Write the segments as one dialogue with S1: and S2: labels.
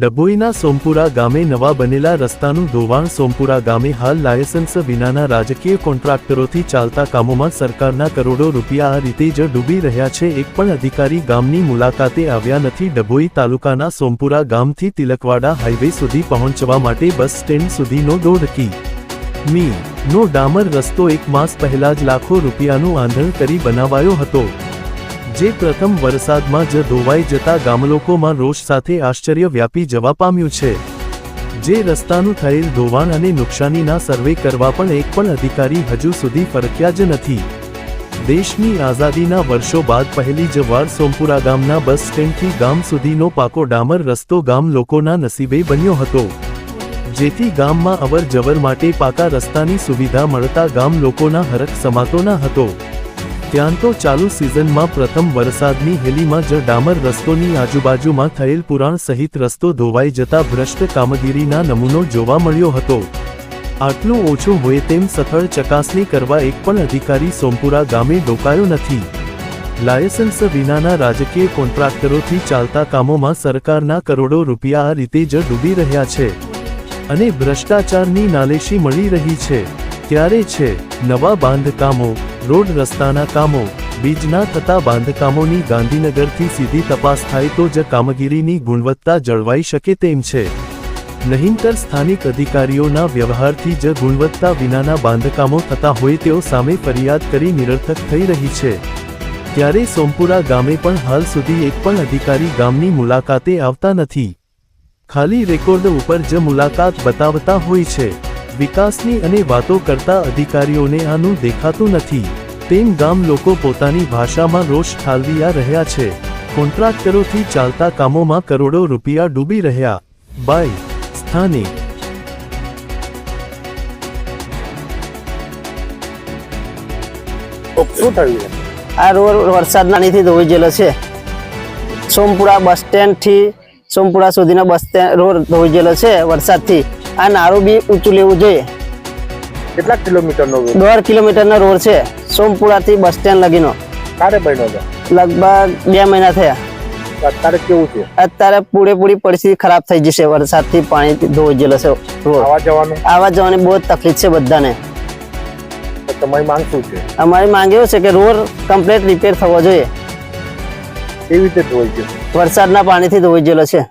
S1: ડભોઈના સોમપુરા ગામે નવા બનેલા રસ્તાનું ધોવાણ સોમપુરા ગામે હાલ લાયસન્સ વિનાના રાજકીય કોન્ટ્રાક્ટરોથી ચાલતા કામોમાં સરકારના કરોડો રૂપિયા આ રીતે જ ડૂબી રહ્યા છે. એક પણ અધિકારી ગામની મુલાકાતે આવ્યા નથી. ડભોઈ તાલુકાના સોમપુરા ગામથી તિલકવાડા હાઈવે સુધી પહોંચવા માટે બસ સ્ટેન્ડ સુધીનો દોઢ કી મી નો ડામર રસ્તો એક માસ પહેલા જ લાખો રૂપિયાનું આંધણ કરી બનાવાયો હતો. જે પ્રથમ વરસાદમાં જ ધોવાઈ જતા ગામલોકોમાં રોષ સાથે આશ્ચર્ય વ્યાપી જવા પામ્યું છે. જે રસ્તાનું થયેલ ધોવાણ અને નુકસાનીના સર્વે કરવા પણ એક પણ અધિકારી હજુ સુધી ફરક્યા જ નથી. દેશની આઝાદીના વર્ષો બાદ પહેલી જ વાર સોમપુરા ગામના બસ સ્ટેન્ડથી ગામ સુધીનો પાકો ડામર રસ્તો ગામ લોકોના નસીબે બન્યો હતો. જેથી ગામમાં અવર જવર માટે પાકા રસ્તાની સુવિધા મળતા ગામ લોકોના હરખ સમાતો ન હતો. ત્યાં તો ચાલુ સિઝનમાં પ્રથમ વરસાદની હેલીમાં જ ડામર રસ્તોની આજુબાજુમાં થયેલ પુરાણ સહિત રસ્તો ધોવાઈ જતા ભ્રષ્ટ કામગીરીના નમૂનો જોવા મળ્યો હતો. આટલું ઓછું હોય તેમ સથળ ચકાસણી કરવા એક પણ અધિકારી સોમપુરા ગામે ડોકાયો નથી. લાયસન્સ વિનાના રાજકીય કોન્ટ્રાક્ટરોથી ચાલતા કામોમાં સરકારના કરોડો રૂપિયા આ રીતે જ ડૂબી રહ્યા છે. અને ભ્રષ્ટાચારની નાલેશી મળી રહી છે. ત્યારે છે નવા બાંધકામો રોડ રસ્તાના કામો, બીજના થતા બાંધકામોની ગાંધીનગરથી સીધી તપાસ થાય તો જ કામગીરીની ગુણવત્તા જળવાઈ શકે તેમ છે. નહીંતર સ્થાનિક અધિકારીઓના વ્યવહારથી જ ગુણવત્તા વિનાના બાંધકામો થતા હોય તેઓ સામે ફરિયાદ કરી નિરર્થક થઈ રહી છે. ત્યારે સોમપુરા ગામે પણ હાલ સુધી એક પણ અધિકારી ગામની મુલાકાતે આવતા નથી. ખાલી રેકોર્ડ ઉપર જ મુલાકાત બતાવતા હોય છે. વિકાસની અને વાતો કરતા અધિકારીઓને આનું દેખાતું નથી. તેમ ગામ લોકો પોતાની ભાષામાં રોષ ઠાલવી રહ્યા છે. કોન્ટ્રાક્ટરોથી ચાલતા કામોમાં કરોડો રૂપિયા ડૂબી રહ્યા. બાય. સ્થાનિક
S2: શું થયું
S3: આ રોડ વરસાદના નાનીથી ધોવાઈ ગયેલો છે. સોમપુરા બસ સ્ટેન્ડથી સોમપુરા સુધીનો બસ સ્ટેન્ડ રોડ ધોવાઈ ગયેલો છે વરસાદથી. આ નારું બી ઊંચું લેવું જોઈએ.
S2: કેટલા કિલોમીટરનો રોડ
S3: દોઢ કિલોમીટરનો રોડ છે સોમપુરાથી બસ સ્ટેન્ડ લગીનો.
S2: ક્યારે બન્યો છે
S3: લગભગ બે મહિના થયા.
S2: અત્યારે કેવું છે?
S3: અત્યારે પૂરેપૂરી પરિસ્થિતિ ખરાબ થઈ જશે વરસાદથી પાણીથી ધોઈ ગયેલો છે
S2: આવા જવાનું?
S3: આવા જવાની બહુ તકલીફ છે બધાને.
S2: તમારી માંગ શું છે?
S3: અમારી માંગ એવું છે કે રોડ કમ્પ્લીટ રિપેર થવો જોઈએ.
S2: કેવી રીતે ધોઈ છે
S3: વરસાદના પાણીથી ધોઈ ગયેલો છે.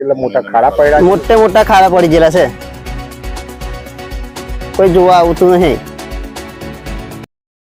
S2: એટલે મોટા ખાડા પડ્યા
S3: મોટે મોટા ખાડા પડી ગયેલા છે. કોઈ જોવા આવતું નહીં.